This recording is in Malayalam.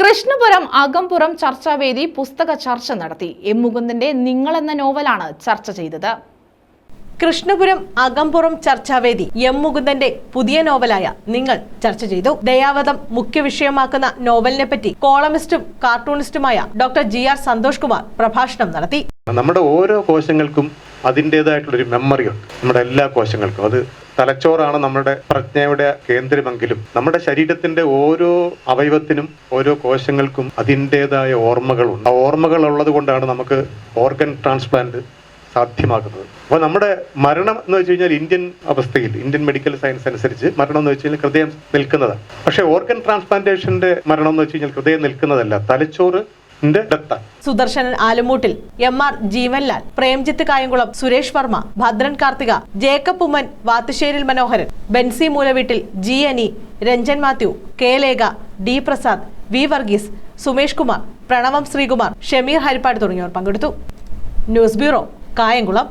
കൃഷ്ണപുരം അകംപുറം ചർച്ചാവേദി പുസ്തക ചർച്ച നടത്തി. എം മുകുന്ദന്റെ നിങ്ങളെന്ന നോവലാണ് ചർച്ച ചെയ്തത്. കൃഷ്ണപുരം അകംപുറം ചർച്ചാവേദി എം മുകുന്ദന്റെ പുതിയ നോവലായ നിങ്ങൾ ചർച്ച ചെയ്തു. ദയാവധം മുഖ്യ വിഷയമാക്കുന്ന നോവലിനെ പറ്റി കോളമിസ്റ്റും കാർട്ടൂണിസ്റ്റുമായ doctor G R Santhosh Kumar പ്രഭാഷണം നടത്തി. നമ്മുടെ ഓരോ കോശങ്ങൾക്കും അതിന്റെതായിട്ടുള്ളൊരു മെമ്മറി ഉണ്ട് നമ്മുടെ എല്ലാ കോശങ്ങൾക്കും. അത് തലച്ചോറാണ് നമ്മുടെ പ്രജ്ഞയുടെ കേന്ദ്രമെങ്കിലും നമ്മുടെ ശരീരത്തിന്റെ ഓരോ അവയവത്തിനും ഓരോ കോശങ്ങൾക്കും അതിന്റെതായ ഓർമ്മകളുണ്ട്. ആ ഓർമ്മകൾ ഉള്ളത് കൊണ്ടാണ് നമുക്ക് ഓർഗൻ ട്രാൻസ്പ്ലാന്റ് സാധ്യമാകുന്നത്. അപ്പോൾ നമ്മുടെ മരണം എന്ന് വെച്ച് കഴിഞ്ഞാൽ ഇന്ത്യൻ അവസ്ഥയിൽ ഇന്ത്യൻ മെഡിക്കൽ സയൻസ് അനുസരിച്ച് മരണം എന്ന് വെച്ച് കഴിഞ്ഞാൽ ഹൃദയം നിൽക്കുന്നതാണ്. പക്ഷേ ഓർഗൻ ട്രാൻസ്പ്ലാന്റേഷന്റെ മരണം എന്ന് വെച്ച് കഴിഞ്ഞാൽ ഹൃദയം നിൽക്കുന്നതല്ല. ഡെത്താണ് Sudarshanan Alumoottil M R Jeevanlal Premjith Kayamkulam Suresh Varma Bhadran Karthika Jacob Oommen Vathusseril Manoharan Benzy Moolaveettil G Ani Ranjan Mathew K Lekha D Prasad V Varghese Sumesh Kumar Pranavam Sreekumar Shameer Harippad തുടങ്ങിയവർ പങ്കെടുത്തു. News bureau Kayamkulam.